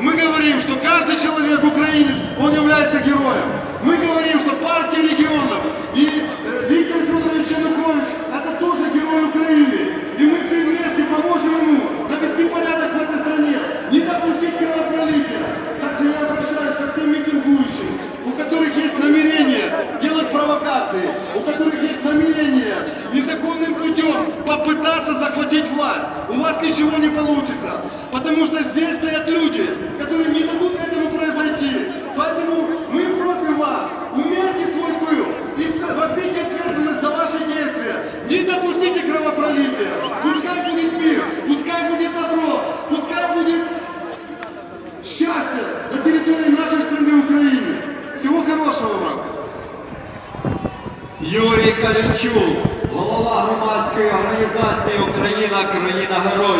Мы говорим, что каждый человек украинец, он является героем. Мы говорим, что партия регионов и э, Виктор Федорович Янукович это тоже герой Украины. И мы все вместе поможем ему навести порядок в этой стране, не допустить кровопролития. Также я обращаюсь ко всем митингующим, у которых есть намерение делать провокации, у которых есть намерение незаконным путем попытаться У вас ничего не получится, потому что здесь стоят люди, которые не дадут этому произойти. Поэтому мы просим вас, умерьте свой пыл и с- возьмите ответственность за ваши действия. Не допустите кровопролития. Пускай будет мир, пускай будет добро, пускай будет счастье на территории нашей страны Украины. Всего хорошего вам! Юрій Калінчук, голова громадської організації Україна, країна герой.